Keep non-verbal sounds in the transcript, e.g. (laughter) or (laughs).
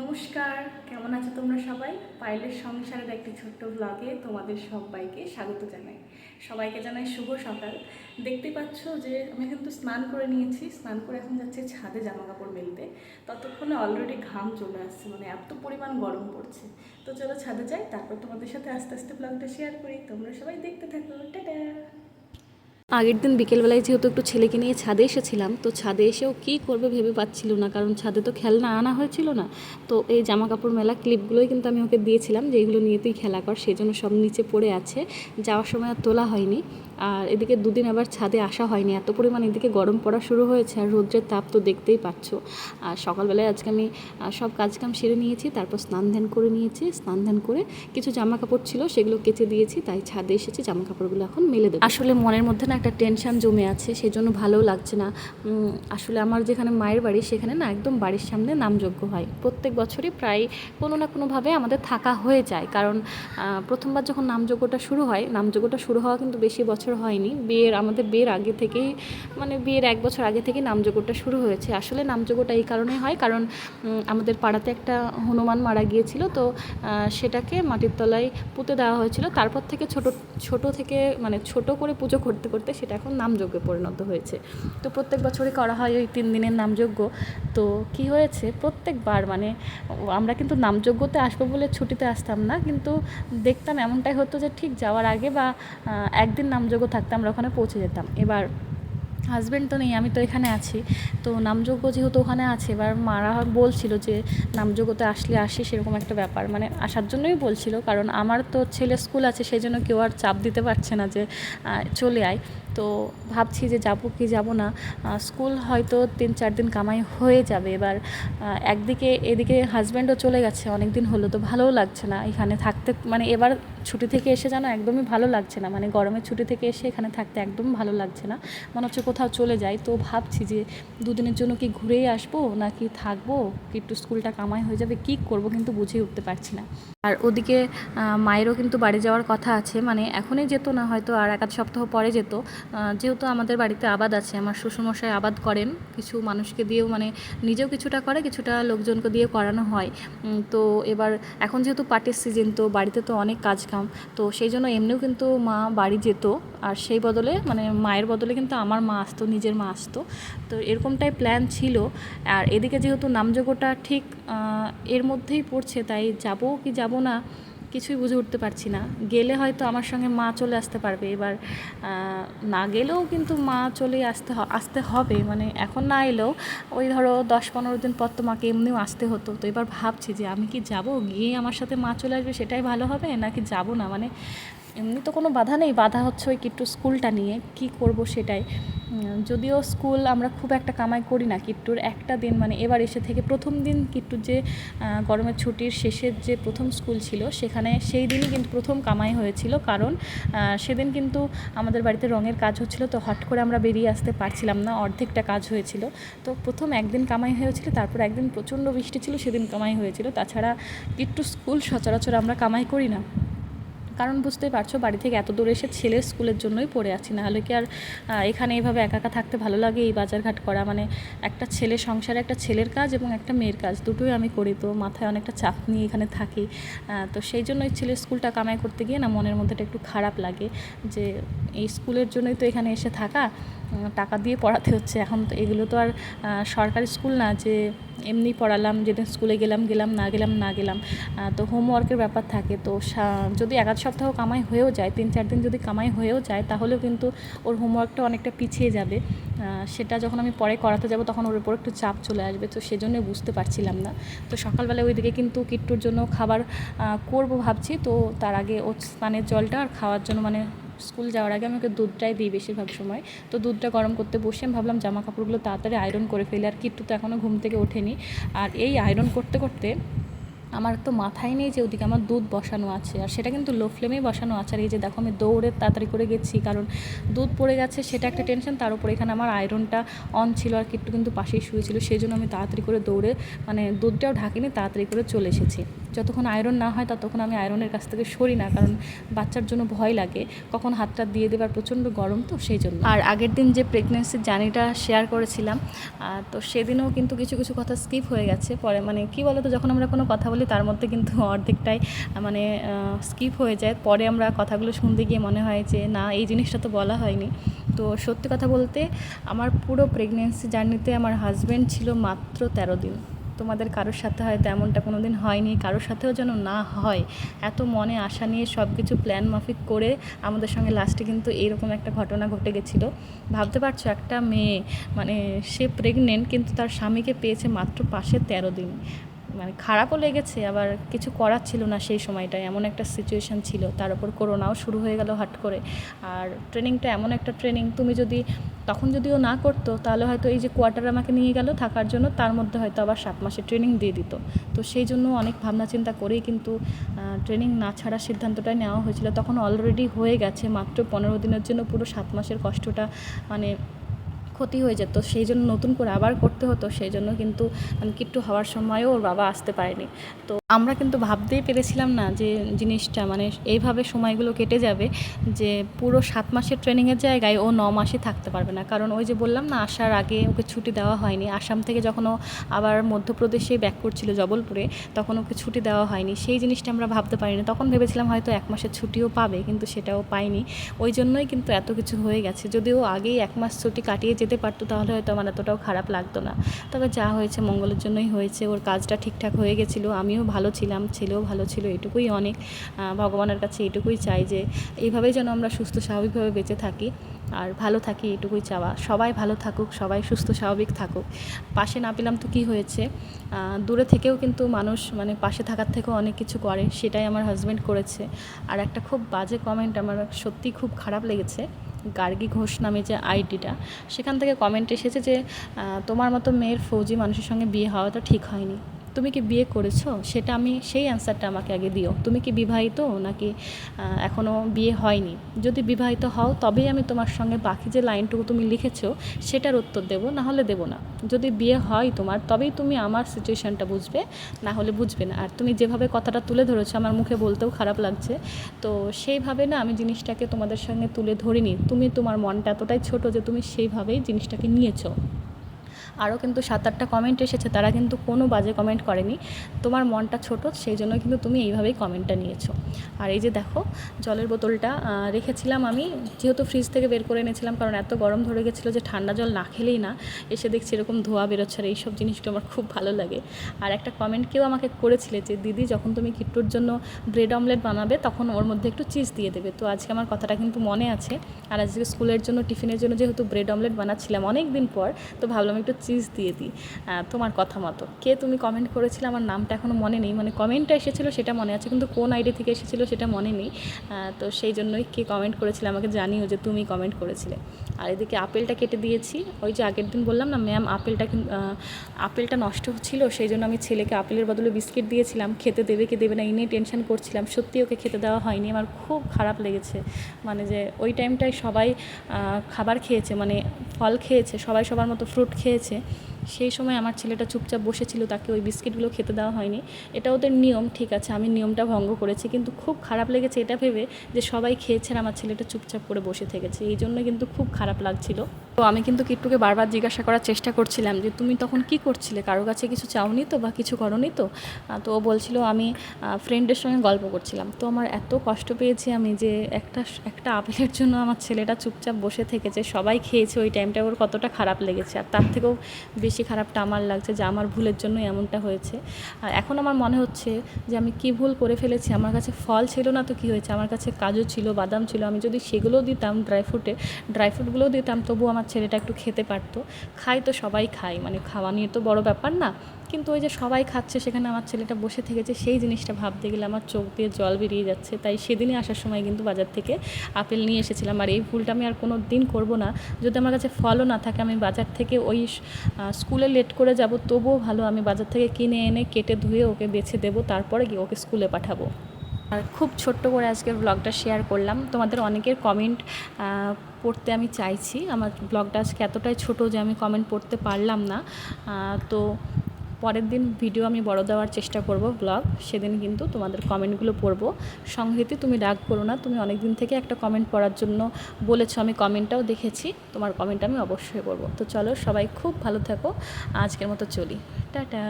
নমস্কার, কেমন আছো তোমরা সবাই? পাইলের সংসারের একটি ছোট্ট ব্লগে তোমাদের সবাইকে স্বাগত জানাই। সবাইকে জানাই শুভ সকাল। দেখতে পাচ্ছ যে আমি কিন্তু স্নান করে নিয়েছি। স্নান করে এখন যাচ্ছে ছাদে জামা কাপড় মেলতে। ততক্ষণে অলরেডি ঘাম চলে আসছে মানে এত পরিমাণ গরম পড়ছে। তো চলো ছাদে যাই, তারপর তোমাদের সাথে আস্তে আস্তে ব্লগটা শেয়ার করি। তোমরা সবাই দেখতে থাকো। টাটা! আগের দিন বিকেলবেলায় যেহেতু একটু ছেলেকে নিয়ে ছাদে এসেছিলাম, তো ছাদে এসেও কি করবে ভেবে পাচ্ছিল না, কারণ ছাদে তো খেলনা আনা হয়েছিল না। তো এই জামা কাপড় মেলা ক্লিপগুলোই কিন্তু আমি ওকে দিয়েছিলাম যেগুলো নিয়ে তুই খেলা কর, সেজন্য সব নিচে পড়ে আছে, যাওয়ার সময় আর তোলা হয়নি। আর এদিকে দুদিন আবার ছাদে আসা হয়নি। এত পরিমাণ এদিকে গরম পড়া শুরু হয়েছে আর রৌদ্রের তাপ তো দেখতেই পাচ্ছ। আর সকালবেলায় আজকে আমি সব কাজকাম সেরে নিয়েছি, তারপর স্নান ধ্যান করে নিয়েছি। স্নান ধ্যান করে কিছু জামা কাপড় ছিল, সেগুলো কেচে দিয়েছি, তাই ছাদে এসেছি জামা কাপড়গুলো এখন মেলে দেবো। আসলে মনের মধ্যে না একটা টেনশন জমে আছে সেই জন্য ভালোও লাগছে না। আসলে আমার যেখানে মায়ের বাড়ি, সেখানে না একদম বাড়ির সামনে নামযজ্ঞ হয়। প্রত্যেক বছরই প্রায় কোনো না কোনোভাবে আমাদের থাকা হয়ে যায়। কারণ প্রথমবার যখন নামযজ্ঞটা শুরু হয়, নামযজ্ঞটা শুরু হওয়া কিন্তু বেশি বছর হয়নি। বিয়ের, আমাদের বিয়ের আগে থেকেই মানে বিয়ের এক বছর আগে থেকে নামযজ্ঞটা শুরু হয়েছে। আসলে নামযজ্ঞটা এই কারণে হয়, কারণ আমাদের পাড়াতে একটা হনুমান মারা গিয়েছিল, তো সেটাকে মাটির তলায় পুঁতে দেওয়া হয়েছিল। তারপর থেকে ছোট ছোট থেকে মানে ছোট করে পুজো করতে করতে সেটা এখন নামযজ্ঞে পরিণত হয়েছে। তো প্রত্যেক বছরই করা হয় ওই তিন দিনের নামযজ্ঞ তো কি হয়েছে? প্রত্যেকবার মানে আমরা কিন্তু নামযজ্ঞতে আসব বলে ছুটিতে আসতাম না, কিন্তু দেখতাম এমনটাই হতো যে ঠিক যাওয়ার আগে বা একদিন নামযজ্ঞ থাকতে আমরা ওখানে পৌঁছে যেতাম। এবার হাজব্যান্ড তো নেই, আমি তো এখানে আছি। তো নামযজ্ঞ যেহেতু ওখানে আছে, এবার মারা বলছিল যে নামযজ্ঞতে আসলে আসি সেরকম একটা ব্যাপার। মানে আসার জন্যই বলছিল, কারণ আমার তো ছেলে স্কুল আছে, সেই জন্য কেউ আর চাপ দিতে পারছে না যে চলে আয়। তো ভাবছি যে যাব কি যাব না। স্কুল হয়তো তিন চার দিন কামাই হয়ে যাবে। এবার একদিকে এদিকে হাজব্যান্ডও চলে গেছে অনেক দিন হলো তো ভালোও লাগছে না। এখানে থাকতে মানে এবার ছুটি থেকে এসে যেন একদমই ভালো লাগছে না। মানে গরমের ছুটি থেকে এসে এখানে থাকতে একদম ভালো লাগছে না। মনে হচ্ছে কোথাও চলে যাই। তো ভাবছি যে দুদিনের জন্য কি ঘুরেই আসব নাকি থাকব? কি একটু স্কুলটা কামাই হয়ে যাবে, কি করব কিন্তু বুঝে উঠতে পারছি না। আর ওদিকে মায়েরও কিন্তু বাড়ি যাওয়ার কথা আছে। মানে এখনই যেত না, হয়তো আর এক সপ্তাহ পরে যেত। যেহেতু আমাদের বাড়িতে আবাদ আছে, আমার শ্বশুরমশাই আবাদ করেন, কিছু মানুষকে দিয়েও মানে নিজেও কিছুটা করে, কিছুটা লোকজনকে দিয়ে করানো হয়। তো এবার এখন যেহেতু পাটের সিজন তো বাড়িতে তো অনেক কাজ কাম, তো সেই জন্য এমনিও কিন্তু মা বাড়ি যেত, আর সেই বদলে মানে মায়ের বদলে কিন্তু আমার মা আসতো, নিজের মা আসতো। তো এরকমটাই প্ল্যান ছিল, আর এদিকে যেহেতু নামযোগ্যটা ঠিক এর মধ্যেই পড়ছে, তাই যাব কি যাব না কিছুই বুঝে উঠতে পারছি না। গেলে হয়তো আমার সঙ্গে মা চলে আসতে পারবে। এবার না গেলেও কিন্তু মা চলে আসতে আসতে হবে। মানে এখন না এলেও ওই ধরো দশ পনেরো দিন পর তো মাকে এমনিও আসতে হতো। তো এবার ভাবছি যে আমি কি যাব? গিয়ে আমার সাথে মা চলে আসবে সেটাই ভালো হবে? নাকি যাব না? মানে এমনি তো কোনো বাধা নেই, বাধা হচ্ছে ওই কিট্টু স্কুলটা নিয়ে, কি করব সেটাই। যদিও স্কুল আমরা খুব একটা কামাই করি না কিট্টুর, একটা দিন মানে এবার এসে থেকে প্রথম দিন কিট্টুর যে গরমের ছুটির শেষের যে প্রথম স্কুল ছিল, সেখানে সেই দিনই কিন্তু প্রথম কামাই হয়েছিল। কারণ সেদিন কিন্তু আমাদের বাড়িতে রঙের কাজ হচ্ছিল, তো হট করে আমরা বেরিয়ে আসতে পারছিলাম না, অর্ধেকটা কাজ হয়েছিল। তো প্রথম একদিন কামাই হয়েছিল, তারপর একদিন প্রচণ্ড বৃষ্টি ছিল, সেদিন কামাই হয়েছিল। তাছাড়া কিট্টু স্কুল সচরাচর আমরা কামাই করি না। কারণ বুঝতেই পারছ, বাড়ি থেকে এত দূরে এসে ছেলের স্কুলের জন্যই পড়ে আছি। নাহলে কি আর এখানে এইভাবে একা একা থাকতে ভালো লাগে এই বাজারঘাট করা? মানে একটা ছেলে সংসারে একটা ছেলের কাজ এবং একটা মেয়ের কাজ, দুটোই আমি করি তো মাথায় অনেকটা চাপ নিয়ে এখানে থাকি। তো সেই জন্য এই ছেলের স্কুলটা কামাই করতে গিয়ে না মনের মধ্যে একটু খারাপ লাগে যে এই স্কুলের জন্যই তো এখানে এসে থাকা টাকা দিয়ে পড়াতে হচ্ছে। এখন তো এগুলো তো আর সরকারি স্কুল না যে এমনি পড়ালাম, যেদিন স্কুলে গেলাম গেলাম, না গেলাম না গেলাম তো হোমওয়ার্কের ব্যাপার থাকে। তো যদি এক আধ সপ্তাহ কামাই হয়েও যায়, তিন চার দিন যদি কামাই হয়েও যায়, তাহলেও কিন্তু ওর হোমওয়ার্কটা অনেকটা পিছিয়ে যাবে। সেটা যখন আমি পরে করাতে যাব, তখন ওর উপর একটু চাপ চলে আসবে। তো সেজন্য বুঝতে পারছিলাম না। তো সকালবেলা ওইদিকে কিন্তু কিট্টুর জন্য খাবার করব ভাবছি। তো তার আগে ওর স্নানের জলটা আর খাওয়ার জন্য মানে স্কুল যাওয়ার আগে আমি ওকে দুধটাই দিই বেশিরভাগ সময়। তো দুধটা গরম করতে বসে আমি ভাবলাম জামা কাপড়গুলো তাড়াতাড়ি আয়রন করে ফেলি। আর কিট্টু তো এখনও ঘুম থেকে ওঠেনি। আর এই আয়রন করতে করতে আমার তো মাথায় নেই যে ওদিকে আমার দুধ বসানো আছে। আর সেটা কিন্তু লো ফ্লেমেই বসানো আছে। আর এই যে দেখো আমি দৌড়ে তাড়াতাড়ি করে গেছি, কারণ দুধ পড়ে গেছে, সেটা একটা টেনশন তার উপর এখানে আমার আয়রনটা অন ছিল আর কিট্টু কিন্তু পাশেই শুয়েছিল। সেই জন্য আমি তাড়াতাড়ি করে দৌড়ে মানে দুধটাও ঢাকিনি, তাড়াতাড়ি করে চলে এসেছি। যতক্ষণ আয়রন না হয় ততক্ষণ আমি আয়রনের কাছ থেকে সরি না, কারণ বাচ্চার জন্য ভয় লাগে। কখন হাতটা দিয়ে দেবার প্রচণ্ড গরম তো, সেই জন্য। আর আগের দিন যে প্রেগনেন্সির জার্নিটা শেয়ার করেছিলাম তো সেদিনও কিন্তু কিছু কিছু কথা স্কিপ হয়ে গেছে। পরে মানে কি বলতো, যখন আমরা কোনো কথা বলি তার মধ্যে কিন্তু (laughs) অর্ধেকটাই মানে স্কিপ হয়ে যায়। পরে আমরা কথাগুলো শুনতে গিয়ে মনে হয় যে, না, এই জিনিসটা তো বলা হয়নি। তো সত্যি কথা বলতে, আমার পুরো প্রেগনেন্সি জার্নিতে আমার হাজব্যান্ড ছিল মাত্র তেরো দিন। তোমাদের কারোর সাথে হয়তো এমনটা কোনো দিন হয়নি, কারোর সাথেও যেন না হয়। এত মনে আশা নিয়ে সব কিছু প্ল্যান মাফিক করে আমাদের সঙ্গে লাস্টে কিন্তু এইরকম একটা ঘটনা ঘটে গেছিল। ভাবতে পারছ, একটা মেয়ে মানে সে প্রেগনেন্ট কিন্তু তার স্বামীকে পেয়েছে মাত্র পাশে তেরো দিন। মানে খারাপও লেগেছে, আবার কিছু করার ছিল না সেই সময়টায়। এমন একটা সিচুয়েশান ছিল, তার উপর করোনাও শুরু হয়ে গেল হাট করে। আর ট্রেনিংটা এমন একটা ট্রেনিং তুমি যদি, তখন যদিও না করতো, তাহলে হয়তো এই যে কোয়ার্টার আমাকে নিয়ে গেল থাকার জন্য, তার মধ্যে হয়তো আবার সাত মাসে ট্রেনিং দিয়ে দিত। তো সেই জন্য অনেক ভাবনা চিন্তা করেই কিন্তু ট্রেনিং না ছাড়ার সিদ্ধান্তটাই নেওয়া হয়েছিল। তখন অলরেডি হয়ে গেছে, মাত্র পনেরো দিনের জন্য পুরো সাত মাসের কষ্টটা মানে ক্ষতি হয়ে যেত, সেই জন্য নতুন করে আবার করতে হতো, সেই জন্য কিন্তু মানে কিট্টু হওয়ার সময়ও ওর বাবা আসতে পারেনি। তো আমরা কিন্তু ভাবতেই পেরেছিলাম না যে জিনিসটা মানে এইভাবে সময়গুলো কেটে যাবে যে পুরো সাত মাসের ট্রেনিংয়ের জায়গায় ও ন মাসে থাকতে পারবে না। কারণ ওই যে বললাম না, আসার আগে ওকে ছুটি দেওয়া হয়নি। আসাম থেকে যখন ও আবার মধ্যপ্রদেশে ব্যাক করছিল জবলপুরে, তখন ওকে ছুটি দেওয়া হয়নি। সেই জিনিসটা আমরা ভাবতে পারিনি। তখন ভেবেছিলাম হয়তো এক মাসের ছুটিও পাবে, কিন্তু সেটাও পাইনি। ওই জন্যই কিন্তু এত কিছু হয়ে গেছে। যদিও আগেই এক মাস ছুটি কাটিয়ে যেতে পারতো, তাহলে হয়তো আমার এতটাও খারাপ লাগতো না। তবে যা হয়েছে মঙ্গলের জন্যই হয়েছে, ওর কাজটা ঠিকঠাক হয়ে গেছিল, আমিও ভালো ছিলাম, ছেলেও ভালো ছিল, এটুকুই অনেক। ভগবানের কাছে এটুকুই চাই যে, এইভাবেই যেন আমরা সুস্থ স্বাভাবিকভাবে বেঁচে থাকি, আর ভালো থাকি এটুকুই চাওয়া। সবাই ভালো থাকুক, সবাই সুস্থ স্বাভাবিক থাকুক। পাশে না পেলাম তো কী হয়েছে? দূরে থেকেও কিন্তু মানুষ মানে পাশে থাকার থেকেও অনেক কিছু করে, সেটাই আমার হাজব্যান্ড করেছে। আর একটা খুব বাজে কমেন্ট আমার সত্যি খুব খারাপ লেগেছে। গার্গী ঘোষ নামে যে আইডিটা, সেখান থেকে কমেন্ট এসেছে যে তোমার মতো মেয়ের ফৌজি মানুষের সঙ্গে বিয়ে হওয়াটা ঠিক হয়নি। তুমি কি বিয়ে করেছ? সেটা আমি, সেই অ্যান্সারটা আমাকে আগে দিও। তুমি কি বিবাহিত নাকি এখনও বিয়ে হয়নি? যদি বিবাহিত হও, তবেই আমি তোমার সঙ্গে বাকি যে লাইনটুকু তুমি লিখেছো, সেটার উত্তর দেবো না হলে দেবো না। যদি বিয়ে হয় তোমার, তবেই তুমি আমার সিচুয়েশানটা বুঝবে না হলে বুঝবে না। আর তুমি যেভাবে কথাটা তুলে ধরেছো, আমার মুখে বলতেও খারাপ লাগছে। তো সেইভাবে না আমি জিনিসটাকে তোমাদের সঙ্গে তুলে ধরিনি। তুমি তোমার মনটা এতটাই ছোট যে তুমি সেইভাবেই জিনিসটাকে নিয়েছো। আরও কিন্তু সাত আটটা কমেন্ট এসেছে, তারা কিন্তু কোনো বাজে কমেন্ট করেনি। তোমার মনটা ছোট, সেই জন্য কিন্তু তুমি এইভাবেই কমেন্টটা নিয়েছো। আর এই যে দেখো, জলের বোতলটা রেখেছিলাম আমি, যেহেতু ফ্রিজ থেকে বের করে এনেছিলাম, কারণ এত গরম ধরে গেছিল যে ঠান্ডা জল না খেলেই না, এসে দেখছি এরকম ধোয়া বেরোচ্ছে আর এইসব জিনিসগুলো আমার খুব ভালো লাগে। আর একটা কমেন্ট কেউ আমাকে করেছিলে যে, দিদি, যখন তুমি কিট্টুর জন্য ব্রেড অমলেট বানাবে, তখন ওর মধ্যে একটু চিজ দিয়ে দেবে। তো আজকে আমার কথাটা কিন্তু মনে আছে। আর আজকে স্কুলের জন্য টিফিনের জন্য যেহেতু ব্রেড অমলেট বানাচ্ছিলাম অনেক দিন পর, তো ভাবলাম একটু চিজ দিয়ে দিই তোমার কথা মতো। কে তুমি কমেন্ট করেছিলে আমার নামটা এখনও মনে নেই মানে কমেন্টটা এসেছিল সেটা মনে আছে, কিন্তু কোন আইডি থেকে এসেছিল সেটা মনে নেই। তো সেই জন্যই কে কমেন্ট করেছিলে আমাকে জানিও যে তুমি কমেন্ট করেছিলে। আর এদিকে আপেলটা কেটে দিয়েছি, ওই যে আগের দিন বললাম না ম্যাম আপেলটা আপেলটা নষ্ট হচ্ছিল, সেই জন্য আমি ছেলেকে আপেলের বদলে বিস্কিট দিয়েছিলাম, খেতে দেবে কি দেবে না এই নিয়ে টেনশন করছিলাম, সত্যি ওকে খেতে দেওয়া হয়নি, আমার খুব খারাপ লেগেছে। মানে যে ওই টাইমটায় সবাই খাবার খেয়েছে মানে ফল খেয়েছে, সবাই সবার মতো ফ্রুট খেয়েছে noche সেই সময় আমার ছেলেটা চুপচাপ বসেছিল, তাকে ওই বিস্কিটগুলো খেতে দেওয়া হয়নি। এটা ওদের নিয়ম, ঠিক আছে, আমি নিয়মটা ভঙ্গ করেছি, কিন্তু খুব খারাপ লেগেছে এটা ভেবে যে সবাই খেয়েছে আর আমার ছেলেটা চুপচাপ করে বসে থেকেছে। এই জন্য কিন্তু খুব খারাপ লাগছিল। তো আমি কিন্তু কিট্টুকে বারবার জিজ্ঞাসা করার চেষ্টা করছিলাম যে, তুমি তখন কি করছিলে? কারও কাছে কিছু চাওনি তো বা কিছু করনি তো? তো ও বলছিল, আমি ফ্রেন্ডের সঙ্গে গল্প করছিলাম। তো আমার এত কষ্ট পেয়েছি আমি যে একটা একটা আপেলের জন্য আমার ছেলেটা চুপচাপ বসে থেকেছে, সবাই খেয়েছে, ওই টাইমটা ওর কতটা খারাপ লেগেছে, আর তার থেকেও বেশি খারাপটা আমার লাগছে যে আমার ভুলের জন্য এমনটা হয়েছে। আর এখন আমার মনে হচ্ছে যে আমি কি ভুল করে ফেলেছি, আমার কাছে ফল ছিল না তো কি হয়েছে, আমার কাছে কাজু ছিল, বাদাম ছিল, আমি যদি সেগুলোও দিতাম ড্রাই ফ্রুটে ড্রাই ফ্রুটগুলোও দিতাম তবু আমার ছেলেটা একটু খেতে পারতো। খাই তো সবাই খায় মানে খাওয়া নিয়ে তো বড় ব্যাপার না। কিন্তু ওই যে সবাই খাচ্ছে, সেখানে আমার ছেলেটা বসে থেকেছে, সেই জিনিসটা ভাবতে গেলে আমার চোখ দিয়ে জল বেরিয়ে যাচ্ছে। তাই সেদিনই আসার সময় কিন্তু বাজার থেকে আপেল নিয়ে এসেছিলাম। আর এই ভুলটা আমি আর কোনো দিন করব না। যদি আমার কাছে ফলও না থাকে, আমি বাজার থেকে ওই স্কুলে লেট করে যাব, তবুও ভালো আমি বাজার থেকে কিনে এনে কেটে ধুয়ে ওকে বেছে দেবো, তারপরে গিয়ে ওকে স্কুলে পাঠাবো। আর খুব ছোট্ট করে আজকের ব্লগটা শেয়ার করলাম। তোমাদের অনেকের কমেন্ট পড়তে আমি চাইছি। আমার ব্লগটা আজকে এতটাই ছোট যে আমি কমেন্ট পড়তে পারলাম না। তো পরের দিন ভিডিও আমি বড় দেওয়ার চেষ্টা করব ব্লগ সেদিন কিন্তু তোমাদের কমেন্টগুলো পড়ব। সংহিতে, তুমি রাগ করো না। তুমি অনেক দিন থেকে একটা কমেন্ট পড়ার জন্য বলেছ। আমি কমেন্টটাও দেখেছি। তোমার কমেন্ট আমি অবশ্যই পড়ব। তো চলো সবাই খুব ভালো থাকো। আজকের মতো চলি। টাটা!